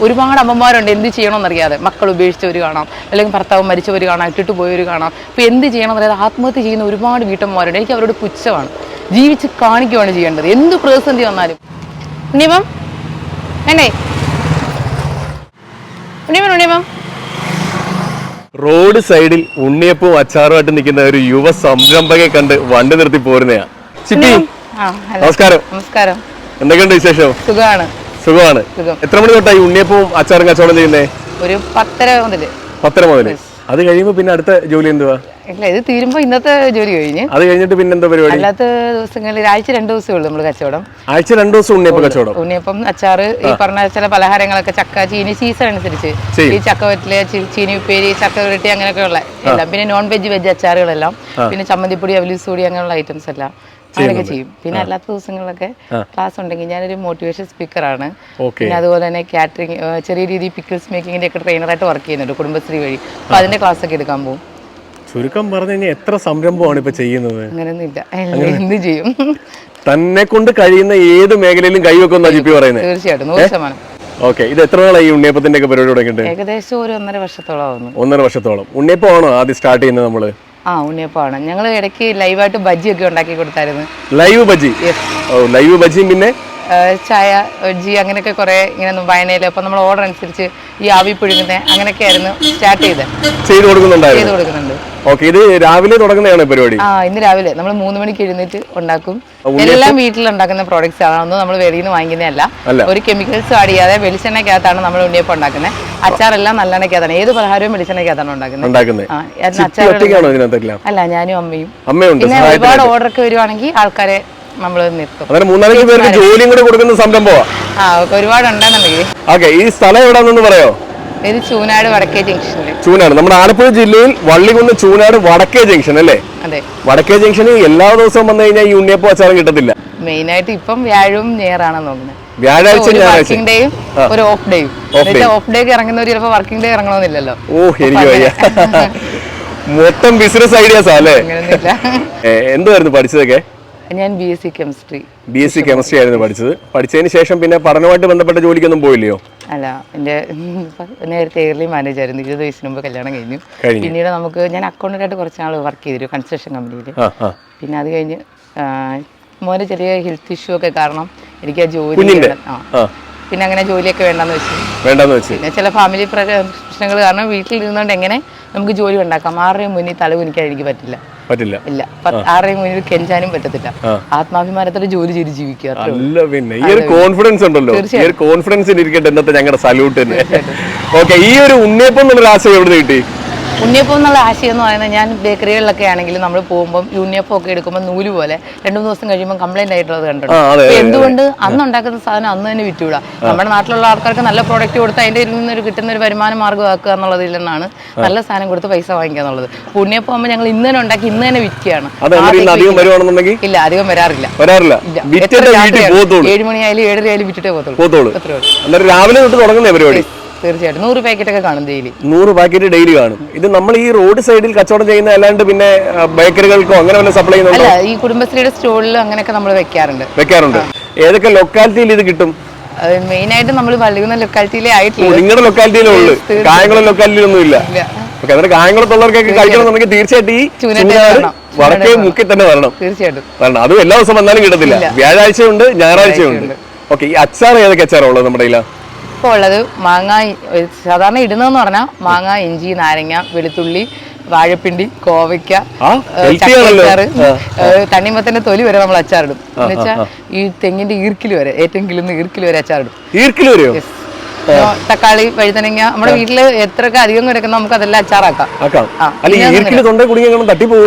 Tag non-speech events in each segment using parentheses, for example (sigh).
ഒരുപാട് അമ്മമാരുണ്ട് എന്ത് ചെയ്യണമെന്നറിയാതെ. മക്കൾ ഉപേക്ഷിച്ചവർ കാണാം അല്ലെങ്കിൽ ഭർത്താവ് മരിച്ചവർ കാണാം ഇട്ടിട്ട് പോയവർ കാണാം. അപ്പോൾ എന്ത് ചെയ്യണമെന്നറിയാതെ ആത്മഹത്യ ചെയ്യുന്ന ഒരുപാട് വീട്ടമ്മമാരുണ്ട്. എനിക്ക് അവരോട് പുച്ഛമാണ്. ജീവിച്ച് കാണിക്കുകയാണ് ചെയ്യേണ്ടത്. എന്ത് പ്രതിസന്ധി വന്നാലും. ഉണ്ണിമം? വേണ്ടേ? ഉണ്ണിയപ്പം ഉണ്ണിമം. റോഡ് സൈഡിൽ ഉണ്ണിയപ്പവും അച്ചാറുമായിട്ട് നിൽക്കുന്ന ഒരു യുവ സംരംഭകയെ കണ്ട് വണ്ടി നിർത്തി പോരുന്നയാ. ചിപ്പി നമസ്കാരം. നമസ്കാരം. എന്തൊക്കെയുണ്ട് വിശേഷം? സുഖമാണ്. സുഖമാണ്. എത്ര മണി തൊട്ടായി ഉണ്ണിയപ്പവും അച്ചാറും കച്ചവടം ചെയ്യുന്നേ? ഒരു പത്തര മുതൽ. പത്തര മുതൽ. അത് കഴിയുമ്പോ പിന്നെ അടുത്ത ജോലി എന്തുവാ? ഇല്ല ഇത് തീരുമ്പോ ഇന്നത്തെ ജോലി കഴിഞ്ഞ്. അത് കഴിഞ്ഞിട്ട് പിന്നെ എന്താ പരിപാടി? അല്ലാത്ത ദിവസങ്ങളിൽ ആഴ്ച രണ്ട് ദിവസമേ ഉള്ളൂ നമ്മൾ കച്ചവടം. ആഴ്ച രണ്ടു ദിവസം ഉണ്ണിയപ്പം കച്ചവടം. ഉണ്ണിയപ്പം അച്ചാറ് ഈ പറഞ്ഞ ചില പലഹാരങ്ങളൊക്കെ ചക്ക ചീനി സീസൺ അനുസരിച്ച്. ഈ ചക്ക വറ്റിൽ ചീനി ഉപ്പേരി ചക്ക ഉരുട്ടി അങ്ങനെയൊക്കെ ഉള്ള എല്ലാം. പിന്നെ നോൺ വെജ് വെജ് അച്ചാറുകളെല്ലാം പിന്നെ ചമ്മന്തിപ്പൊടി അവലീസ് പൊടി അങ്ങനെയുള്ള ഐറ്റംസ് എല്ലാം. അങ്ങനെയൊക്കെ ചെയ്യും. പിന്നെ അല്ലാത്ത ദിവസങ്ങളിലൊക്കെ ക്ലാസ് ഉണ്ടെങ്കിൽ ഞാനൊരു മോട്ടിവേഷൻ സ്പീക്കറാണ് പിന്നെ അതുപോലെ തന്നെ കാറ്ററിങ് ചെറിയ രീതിയിൽ പിക്കിൾസ് മേക്കിങ്ങിന്റെ ഒക്കെ ട്രെയിനറായിട്ട് വർക്ക് ചെയ്യുന്നുണ്ട് കുടുംബശ്രീ വഴി. അപ്പൊ അതിന്റെ ക്ലാസ് ഒക്കെ എടുക്കാൻ പോകും ചുരുക്കം പറഞ്ഞു കഴിഞ്ഞാൽ എത്ര സംരംഭമാണ് ഇപ്പൊ ചെയ്യുന്നത്? എന്ത് ചെയ്യും? തന്നെ കൊണ്ട് കഴിയുന്ന ഏത് മേഖലയിലും കൈവെക്കുന്ന പറയുന്നത്. തീർച്ചയായിട്ടും. നൂറ് ശതമാനം. ഓക്കെ ഇത് എത്ര നാളായി ഉണ്ണിയപ്പത്തിന്റെ ഒക്കെ പരിപാടി തുടങ്ങിയിട്ട്? ഏകദേശം ഒരു ഒന്നര വർഷത്തോളം ഒന്നര വർഷത്തോളം. ഉണ്ണിയപ്പമാണോ ആദ്യം സ്റ്റാർട്ട് ചെയ്യുന്നത് നമ്മൾ? ആ ഉണ്ണിയപ്പമാണ്. ഞങ്ങൾ ഇടയ്ക്ക് ലൈവായിട്ട് ബജ്ജിയൊക്കെ ഉണ്ടാക്കി കൊടുത്തായിരുന്നു. ലൈവ് ബജ്ജി? ലൈവ് ബജ്ജിയും പിന്നെ ചായ ജി അങ്ങനെയൊക്കെ കുറേ ഇങ്ങനെ വായനയിൽ. അപ്പം നമ്മൾ ഓർഡർ അനുസരിച്ച് ഈ ആവി പുഴുങ്ങുന്നത് അങ്ങനെയൊക്കെ ആയിരുന്നു സ്റ്റാർട്ട് ചെയ്ത് ചെയ്തു കൊടുക്കുന്നുണ്ടായിരുന്നു? കൊടുക്കുന്നുണ്ട്. ഓക്കെ ഇത് രാവിലെ തുടങ്ങുന്നതാണ് പരിപാടി? ആ ഇന്ന് രാവിലെ. നമ്മൾ മൂന്ന് മണിക്ക് എഴുന്നേറ്റ് ഉണ്ടാക്കും. എല്ലാം വീട്ടിൽ ഉണ്ടാക്കുന്ന പ്രോഡക്റ്റ്സ് ആണ്. ഒന്നും നമ്മൾ വെളിയിൽ നിന്ന് വാങ്ങിക്കുന്നതല്ല. അല്ല. ഒരു കെമിക്കൽസ് ആഡ് ചെയ്യാതെ വെളിച്ചെണ്ണയ്ക്കകത്താണ് നമ്മൾ ഉണ്ണിയപ്പം ഉണ്ടാക്കുന്നത്. അച്ചാറെല്ലാം നല്ലെണ്ണയ്ക്കകത്താണ്. ഏത് പലഹാരവും വെളിച്ചെണ്ണയ്ക്കകത്താണ് ഉണ്ടാക്കുന്നത്. ആ ഒറ്റയ്ക്കാണോ ഇതിനകത്തെല്ലാം? അല്ല ഞാനും അമ്മയും. അമ്മയുണ്ട് പിന്നെ സഹായത്തിന് ഒരുപാട് ഓർഡർ ഒക്കെ വരുവാണെങ്കിൽ ആൾക്കാരെ നമ്മൾ നിർത്തും. അങ്ങനെ മൂന്നാലഞ്ച് പേർക്ക് ജോലിയും കൂടെ കൊടുക്കുന്ന സംരംഭമാ? ആ ഒരുപാട് ഉണ്ടെന്നുണ്ടെങ്കിൽ ഓക്കെ ഈ സ്ഥലം എവിടാന്നൊന്ന് പറയോ? ഇത് ചൂനാട് വടക്കേ ജംഗ്ഷനിൽ ചൂനാട്. നമ്മുടെ ആലപ്പുഴ ജില്ലയിൽ വള്ളികുന്ന് ചൂനാട് വടക്കേ ജംഗ്ഷൻ അല്ലേ? അതെ. വടക്കേ ജംഗ്ഷനിൽ എല്ലാ ദിവസവും വന്നു കഴിഞ്ഞാൽ ഈ ഉണ്ണിയപ്പം അച്ചാറും കിട്ടത്തില്ല. മെയിൻ ആയിട്ട് ഇപ്പം വ്യാഴവും ഞായറാണെന്ന് തോന്നുന്നത് വ്യാഴാഴ്ച വർക്കിംഗ് ഡേയും ഒരു ഓഫ് ഡേയും ഓഫ് ഡേക്ക് ഇറങ്ങുന്നവർ ചിലപ്പോൾ വർക്കിംഗ് ഡേ ഇറങ്ങണമെന്നില്ലല്ലോ. ഓ എനിക്ക് വയ്യ. മൊത്തം ബിസിനസ് ഐഡിയാസാ അല്ലേ? എന്തായിരുന്നു പഠിച്ചതൊക്കെ? ഞാൻ B S C chemistry B S C chemistry ആയിരുന്നു പഠിച്ചത്. പഠിച്ചതിന് ശേഷം പിന്നെ പഠനവുമായിട്ട് ബന്ധപ്പെട്ട ജോലിക്കൊന്നും പോയില്ലയോ? അല്ല എന്റെ നേരത്തെ എയർലി മാനേജർ ആയിരുന്നു. ഇരുപത് വയസ്സിന് മുമ്പ് കല്യാണം കഴിഞ്ഞു. പിന്നീട് നമുക്ക് ഞാൻ അക്കൗണ്ടന്റായിട്ട് കുറച്ച് നാൾ വർക്ക് ചെയ്തിരുന്നു കൺസ്ട്രക്ഷൻ കമ്പനിയിൽ പിന്നെ അത് കഴിഞ്ഞ് മോനെ ചെറിയ ഹെൽത്ത് ഇഷ്യൂ ഒക്കെ കാരണം എനിക്ക് ആ ജോലി പിന്നെ അങ്ങനെ ജോലിയൊക്കെ വേണ്ടെന്ന് വെച്ചു. വേണ്ടെന്ന് വെച്ചു. പിന്നെ ചില ഫാമിലി പ്രശ്നങ്ങൾ കാരണം വീട്ടിൽ ഇരുന്നുകൊണ്ട് എങ്ങനെ നമുക്ക് ജോലി ഉണ്ടാക്കാം? ആരുടെയും മുന്നിൽ എനിക്കാൻ എനിക്ക് പറ്റില്ല. പറ്റില്ല. ഇല്ല. ആരെയും മുന്നിൽ കെഞ്ചാനും പറ്റത്തില്ല. ആത്മാഭിമാനത്തോടെ ജോലി ചെയ്ത് ജീവിക്കുക. അല്ല പിന്നെ ഈ ഒരു കോൺഫിഡൻസ് ഉണ്ടല്ലോ. ഈ ഒരു കോൺഫിഡൻസിൽ ഇരിക്കട്ടെ ഇന്നത്തെ ഞങ്ങളുടെ സല്യൂട്ട് തന്നെ ഓക്കെ ഈ ഒരു ഉണ്ണിയപ്പം എന്നുള്ള ആശയം എവിടെ കിട്ടി? ഉണ്ണിയപ്പം എന്നുള്ള ആശയം എന്ന് പറയുന്നത് ഞാൻ ബേക്കറികളിലൊക്കെ ആണെങ്കിലും നമ്മൾ പോകുമ്പോൾ ഉണ്ണിയപ്പം ഒക്കെ എടുക്കുമ്പോൾ നൂൽ പോലെ രണ്ടു മൂന്ന് ദിവസം കഴിയുമ്പോൾ കംപ്ലൈന്റ് ആയിട്ടുള്ളത് കണ്ടിട്ടുണ്ട്. എന്തുകൊണ്ട് അന്ന് ഉണ്ടാക്കുന്ന സാധനം അന്ന് തന്നെ വിറ്റുവിടാം നമ്മുടെ നാട്ടിലുള്ള ആൾക്കാർക്ക് നല്ല പ്രോഡക്റ്റ് കൊടുത്ത് അതിന്റെ നിന്ന് ഒരു കിട്ടുന്ന ഒരു വരുമാന മാർഗമാക്കുക എന്നുള്ളതിൽ നിന്നാണ് നല്ല സാധനം കൊടുത്ത് പൈസ വാങ്ങിക്കുക എന്നുള്ളത്. ഉണ്ണിയപ്പം ആകുമ്പോൾ ഞങ്ങൾ ഇന്ന് തന്നെ ഉണ്ടാക്കി ഇന്ന് തന്നെ വിൽക്കുകയാണ്. ഇല്ല അധികം വരാറില്ല. വരാറില്ല. ഏഴ് മണിയായാലും ഏഴര ആയാലും വിറ്റിട്ടേ പോകത്തുള്ളൂ. രാവിലെ തൊട്ട് തുടങ്ങുന്ന പരിപാടി. തീർച്ചയായിട്ടും. നൂറ് പാക്കറ്റ് ഒക്കെ കാണും ഡെയിലി നൂറ് പാക്കറ്റ് ഡെയിലി കാണും. ഇത് നമ്മൾ ഈ റോഡ് സൈഡിൽ കച്ചവടം ചെയ്യുന്ന അല്ലാണ്ട് പിന്നെ ബേക്കറികൾക്കോ അങ്ങനെ വല്ല സപ്ലൈ ചെയ്യുന്നത് അല്ല ഈ കുടുംബശ്രീയുടെ സ്റ്റോളിൽ അങ്ങനെയൊക്കെ നമ്മൾ വെക്കാറുണ്ട്. വെക്കാറുണ്ട്. ഏതൊക്കെ ലൊക്കാലിറ്റിയിൽ ഇത് കിട്ടും? മെയിൻ ആയിട്ട് നമ്മൾ വള്ളികുന്ന ലൊക്കാലിറ്റിയിലേ ആയിട്ടുള്ളൂ നിങ്ങളുടെ ലൊക്കാലിറ്റിയിലേ ഉള്ളൂ. കായംകുളം ലൊക്കാലിറ്റിയിലൊന്നും ഇല്ല. ഓക്കെ അന്നേരം കായംകുളത്തുള്ളവർക്കൊക്കെ കഴിക്കണമെന്നുണ്ടെങ്കിൽ തീർച്ചയായിട്ടും ഈ ചൂനാട് വടക്കേ മുക്കി തന്നെ വരണം. തീർച്ചയായിട്ടും. വരണം. അതും എല്ലാ ദിവസം വന്നാലും കിട്ടത്തില്ല. വ്യാഴാഴ്ചയുണ്ട് ഞായറാഴ്ചയുണ്ട്. ഓക്കെ ഈ അച്ചാർ ഏതൊക്കെ അച്ചാറുള്ളത് ഉള്ളത് നമ്മുടെ കയ്യിലാ? ഇപ്പോൾ ഉള്ളത് മാങ്ങ സാധാരണ ഇടുന്നതെന്ന് പറഞ്ഞാൽ മാങ്ങ ഇഞ്ചി നാരങ്ങ വെളുത്തുള്ളി വാഴപ്പിണ്ടി കോവയ്ക്ക ഏ, തണ്ണിമത്തന്റെ തൊലി വരെ നമ്മൾ അച്ചാറിടും. എന്ന് വെച്ചാൽ ഈ തെങ്ങിന്റെ ഈർക്കിൽ വരെ ഏറ്റവും കിളുന്ന ഈർക്കിൽ വരെ അച്ചാറിടും. ഈർക്കിൽ Yes. തക്കാളി വഴുതനങ്ങ നമ്മുടെ വീട്ടിൽ എത്രയൊക്കെ അധികം കിടക്കുന്ന നമുക്ക് അതെല്ലാം അച്ചാറാക്കാം.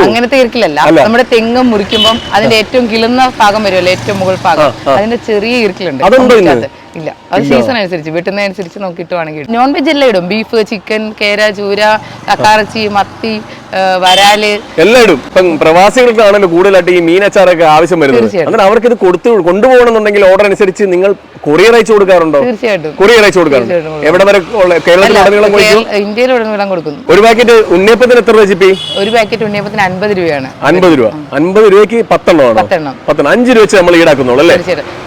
അങ്ങനത്തെ ഇരിക്കലല്ല നമ്മുടെ തെങ്ങ് മുറിക്കുമ്പോൾ അതിന്റെ ഏറ്റവും കിളുന്ന ഭാഗം വരുമല്ലോ ഏറ്റവും മുകൾ ഭാഗം. അതിന്റെ ചെറിയ ഇരിക്കലുണ്ട് ഇല്ല. അത് സീസൺ അനുസരിച്ച് വെട്ടുന്നതനുസരിച്ച് നോക്കിയിട്ട് വേണമെങ്കിൽ നോൺ വെജ് എല്ലാം ഇടും. ബീഫ് ചിക്കൻ കേര ചൂര കക്കാറച്ചി മത്തി വരാൽ. എല്ലാം ഇടും. ഇപ്പം പ്രവാസികൾക്കാണല്ലോ കൂടുതലായിട്ട് ഈ മീനച്ചാറൊക്കെ ആവശ്യം വരുന്നത്. അങ്ങനെ അവർക്ക് ഇത് കൊടുത്തു കൊണ്ടുപോകണമെന്നുണ്ടെങ്കിൽ ഓർഡർ അനുസരിച്ച് നിങ്ങൾ കൊറിയർ അയച്ചു കൊടുക്കാറുണ്ടോ? തീർച്ചയായിട്ടും. കൊറിയർ അയച്ചു കൊടുക്കാറുണ്ട് എവിടെ വരെ കേരളത്തിലുടനീളം ഇന്ത്യയിലുടനീളം കൊടുക്കുന്നു ഒരു പാക്കറ്റ് ഉണ്ണിയപ്പത്തിന് എത്ര രൂപ ചിപ്പി? ഒരു പാക്കറ്റ് ഉണ്ണിയപ്പത്തിന് അൻപത് രൂപയാണ്. അൻപത് രൂപ. അൻപത് രൂപയ്ക്ക് പത്തെണ്ണമാണ്? പത്തെണ്ണം. പത്തെണ്ണം. അഞ്ച് രൂപ വെച്ച് നമ്മൾ ഈടാക്കുന്നുള്ളൂ അല്ലേ?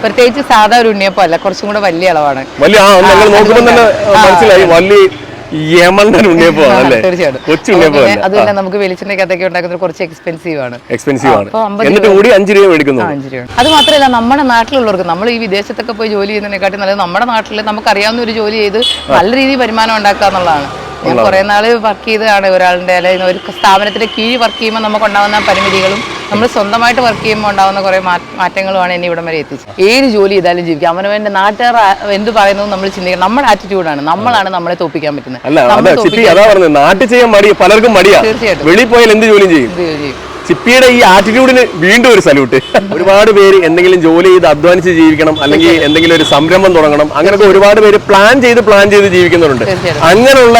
പ്രത്യേകിച്ച് സാധാ ഒരു ഉണ്ണിയപ്പം അല്ല കുറച്ചും കൂടെ വലിയ അളവാണ്. വലിയ ആ നോക്കുമ്പോൾ തന്നെ മനസ്സിലായി. വലിയ യമണ്ടൻ (laughs) അല്ലേ? കൊച്ചു നമുക്ക് വെളിച്ചെണ്ണയ്ക്കകത്തൊക്കെ ഉണ്ടാക്കുന്നത് കുറച്ച് എക്സ്പെൻസീവ് ആണ്. എക്സ്പെൻസീവ് ആണ്. എന്നിട്ട് കൂടി അഞ്ച് രൂപ മേടിക്കുന്നു. അത് മാത്രമല്ല നമ്മുടെ നാട്ടിലുള്ളവർക്ക് നമ്മൾ ഈ വിദേശത്തൊക്കെ പോയി ജോലി ചെയ്യുന്നതിനെക്കാട്ടി നല്ലത് നമ്മുടെ നാട്ടിൽ നമുക്ക് അറിയാവുന്ന ഒരു ജോലി ചെയ്ത് നല്ല രീതിയിൽ വരുമാനം ഉണ്ടാക്കുക എന്നുള്ളതാണ്. ഞാൻ കുറെ നാൾ വർക്ക് ചെയ്തതാണ് ഒരാളുടെ അല്ലെങ്കിൽ ഒരു സ്ഥാപനത്തിന്റെ കീഴ് വർക്ക് ചെയ്യുമ്പോൾ നമുക്ക് ഉണ്ടാകുന്ന പരിമിതികളും നമ്മൾ സ്വന്തമായിട്ട് വർക്ക് ചെയ്യുമ്പോൾ ഉണ്ടാകുന്ന കുറേ മാറ്റങ്ങളുമാണ് എന്നെ ഇവിടം വരെ എത്തിച്ചത്. ഏത് ജോലി ചെയ്താലും ജീവിക്കാം. വേണ്ട നാട്ടുകാർ എന്ത് പറയുന്നു നമ്മൾ ചിന്തിക്കണം. നമ്മുടെ ആറ്റിറ്റ്യൂഡാണ് നമ്മളാണ് നമ്മളെ തോപ്പിക്കാൻ പറ്റുന്നത്. നാട്ടിൽ ചെയ്യാൻ മടി പലർക്കും മടിയാ. തീർച്ചയായിട്ടും. വെളിയിൽ പോയാൽ എന്ത് ജോലിയും ചെയ്യും? ചിപ്പിയുടെ ഈ ആറ്റിറ്റ്യൂഡിന് വീണ്ടും ഒരു സല്യൂട്ട് ഒരുപാട് പേര് എന്തെങ്കിലും ജോലി ചെയ്ത് അധ്വാനിച്ച് ജീവിക്കണം. അല്ലെങ്കിൽ എന്തെങ്കിലും ഒരു സംരംഭം തുടങ്ങണം. അങ്ങനെയൊക്കെ ഒരുപാട് പേര് പ്ലാൻ ചെയ്ത് പ്ലാൻ ചെയ്ത് ജീവിക്കുന്നവരുണ്ട്. അങ്ങനെയുള്ള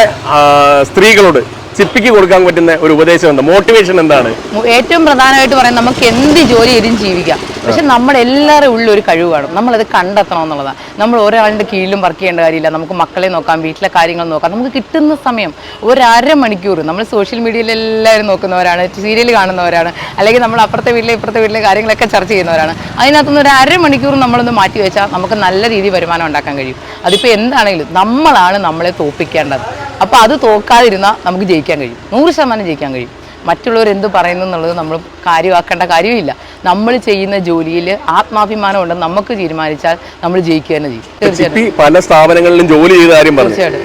സ്ത്രീകളോട് ചിപ്പിക്ക് കൊടുക്കാൻ പറ്റുന്ന ഒരു ഉപദേശം എന്താ? മോട്ടിവേഷൻ എന്താണ്? ഏറ്റവും പ്രധാനമായിട്ട് പറയാൻ നമുക്ക് എന്ത് ജോലി ചെയ്തും ജീവിക്കാം. പക്ഷെ നമ്മുടെ എല്ലാവരുടെ ഉള്ളിൽ ഒരു കഴിവ് കാണും നമ്മളത് കണ്ടെത്തണം എന്നുള്ളതാണ്. നമ്മൾ ഒരാളുടെ കീഴിലും വർക്ക് ചെയ്യേണ്ട കാര്യമില്ല. നമുക്ക് മക്കളെ നോക്കാം വീട്ടിലെ കാര്യങ്ങൾ നോക്കാം. നമുക്ക് കിട്ടുന്ന സമയം ഒരര മണിക്കൂർ. നമ്മൾ സോഷ്യൽ മീഡിയയിൽ എല്ലാവരും നോക്കുന്നവരാണ് സീരിയൽ കാണുന്നവരാണ് അല്ലെങ്കിൽ നമ്മൾ അപ്പുറത്തെ വീട്ടിലെ ഇപ്പുറത്തെ വീട്ടിലെ കാര്യങ്ങളൊക്കെ ചർച്ച ചെയ്യുന്നവരാണ്. അതിനകത്തുനിന്ന് ഒരു അര മണിക്കൂർ നമ്മളൊന്ന് മാറ്റി വെച്ചാൽ നമുക്ക് നല്ല രീതിയിൽ വരുമാനം ഉണ്ടാക്കാൻ കഴിയും. അതിപ്പോൾ എന്താണെങ്കിലും നമ്മളാണ് നമ്മളെ തോൽപ്പിക്കേണ്ടത്. അപ്പോൾ അത് തോക്കാതിരുന്നാൽ നമുക്ക് ജയിക്കാൻ കഴിയും. നൂറ് ശതമാനം ജയിക്കാൻ കഴിയും. മറ്റുള്ളവർ എന്ത് പറയുന്നു എന്നുള്ളത് നമ്മൾ കാര്യമാക്കേണ്ട കാര്യമില്ല. നമ്മൾ ചെയ്യുന്ന ജോലിയിൽ ആത്മാഭിമാനം ഉണ്ടെന്ന് നമുക്ക് തീരുമാനിച്ചാൽ നമ്മൾ ജയിക്കുക തന്നെ ചെയ്യും. തീർച്ചയായിട്ടും പല സ്ഥാപനങ്ങളിലും ജോലി ചെയ്ത കാര്യം തീർച്ചയായിട്ടും.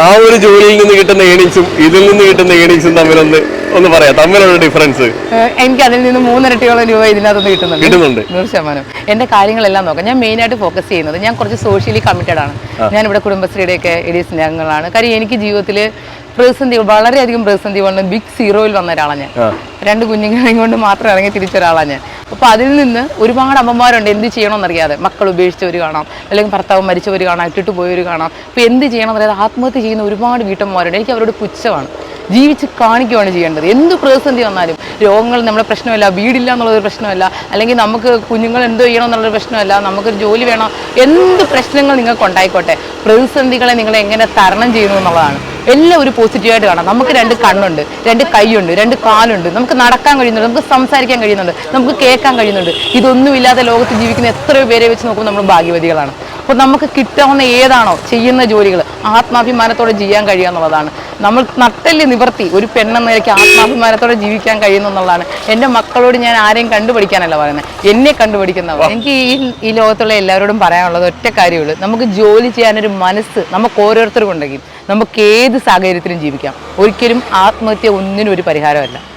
ആ ഒരു ജോലിയിൽ നിന്ന് കിട്ടുന്ന ഏണിങ്സും ഇതിൽ നിന്ന് കിട്ടുന്ന ഏണിങ്സും തമ്മിലൊന്ന് ഒന്ന് പറയാം. തമ്മിലുള്ള ഡിഫറൻസ് എനിക്ക് അതിൽ നിന്ന് മൂന്നിരട്ടിയോളം രൂപ ഇതിനകത്തുനിന്ന് കിട്ടുന്നുണ്ട്. കിട്ടുന്നുണ്ട്. നൂറ് ശതമാനം. എന്റെ കാര്യങ്ങളെല്ലാം നോക്കാം. ഞാൻ മെയിൻ ആയിട്ട് ഫോക്കസ് ചെയ്യുന്നത് ഞാൻ കുറച്ച് സോഷ്യലി കമ്മിറ്റഡ് ആണ്. ഞാൻ ഇവിടെ കുടുംബശ്രീയുടെ ഒക്കെ എഡീസ് അംഗങ്ങളാണ് കാര്യം എനിക്ക് ജീവിതത്തിൽ പ്രതിസന്ധി വളരെയധികം പ്രതിസന്ധി കൊണ്ട് ബിഗ് സീറോയിൽ വന്ന ഒരാളാണ് ഞാൻ. രണ്ട് കുഞ്ഞുങ്ങളെയും കൊണ്ട് മാത്രം ഇറങ്ങി തിരിച്ചൊരാളാണ് ഞാൻ. അപ്പോൾ അതിൽ നിന്ന് ഒരുപാട് അമ്മമാരുണ്ട് എന്ത് ചെയ്യണമെന്നറിയാതെ. മക്കൾ ഉപേക്ഷിച്ചവർ കാണാം അല്ലെങ്കിൽ ഭർത്താവ് മരിച്ചവർ കാണാം ഇട്ടിട്ട് പോയവർ കാണാം. അപ്പോൾ എന്ത് ചെയ്യണമെന്നറിയാതെ ആത്മഹത്യ ചെയ്യുന്ന ഒരുപാട് വീട്ടമ്മമാരുണ്ട്. എനിക്ക് അവരോട് പുച്ഛമാണ്. ജീവിച്ച് കാണിക്കുകയാണ് ചെയ്യേണ്ടത്. എന്ത് പ്രതിസന്ധി വന്നാലും രോഗങ്ങൾ നമ്മുടെ പ്രശ്നമല്ല വീടില്ല എന്നുള്ളൊരു പ്രശ്നമല്ല അല്ലെങ്കിൽ നമുക്ക് കുഞ്ഞുങ്ങൾ എന്തോ ചെയ്യണം എന്നുള്ളൊരു പ്രശ്നമല്ല നമുക്കൊരു ജോലി വേണം എന്ത് പ്രശ്നങ്ങൾ നിങ്ങൾക്ക് ഉണ്ടായിക്കോട്ടെ പ്രതിസന്ധികളെ നിങ്ങൾ എങ്ങനെ തരണം ചെയ്യുന്നു എന്നുള്ളതാണ്. എല്ലാം ഒരു പോസിറ്റീവായിട്ട് കാണാം. നമുക്ക് രണ്ട് കണ്ണുണ്ട് രണ്ട് കൈയുണ്ട് രണ്ട് കാലുണ്ട്. നമുക്ക് നടക്കാൻ കഴിയുന്നുണ്ട് നമുക്ക് സംസാരിക്കാൻ കഴിയുന്നുണ്ട് നമുക്ക് കേൾക്കാൻ കഴിയുന്നുണ്ട്. ഇതൊന്നുമില്ലാതെ ലോകത്ത് ജീവിക്കുന്ന എത്രയോ പേരെ വെച്ച് നോക്കുമ്പോൾ നമ്മൾ ഭാഗ്യവതികളാണ്. അപ്പോൾ നമുക്ക് കിട്ടാവുന്ന ഏതാണോ ചെയ്യുന്ന ജോലികൾ ആത്മാഭിമാനത്തോടെ ചെയ്യാൻ കഴിയുക എന്നുള്ളതാണ്. നമ്മൾ നട്ടൽ നിവർത്തി ഒരു പെണ്ണെന്ന നിലയ്ക്ക് ആത്മാഭിമാനത്തോടെ ജീവിക്കാൻ കഴിയുന്നു എന്നുള്ളതാണ്. എന്റെ മക്കളോട് ഞാൻ ആരെയും കണ്ടുപിടിക്കാനല്ല പറയുന്നത്. എന്നെ കണ്ടുപിടിക്കുന്നവർ എനിക്ക് ഈ ഈ ലോകത്തുള്ള എല്ലാവരോടും പറയാനുള്ളത് ഒറ്റ കാര്യമുള്ളൂ നമുക്ക് ജോലി ചെയ്യാനൊരു മനസ്സ് നമുക്ക് ഓരോരുത്തർക്കും ഉണ്ടെങ്കിൽ നമുക്ക് ഏത് സാഹചര്യത്തിലും ജീവിക്കാം. ഒരിക്കലും ആത്മഹത്യ ഒന്നിനും ഒരു പരിഹാരമല്ല.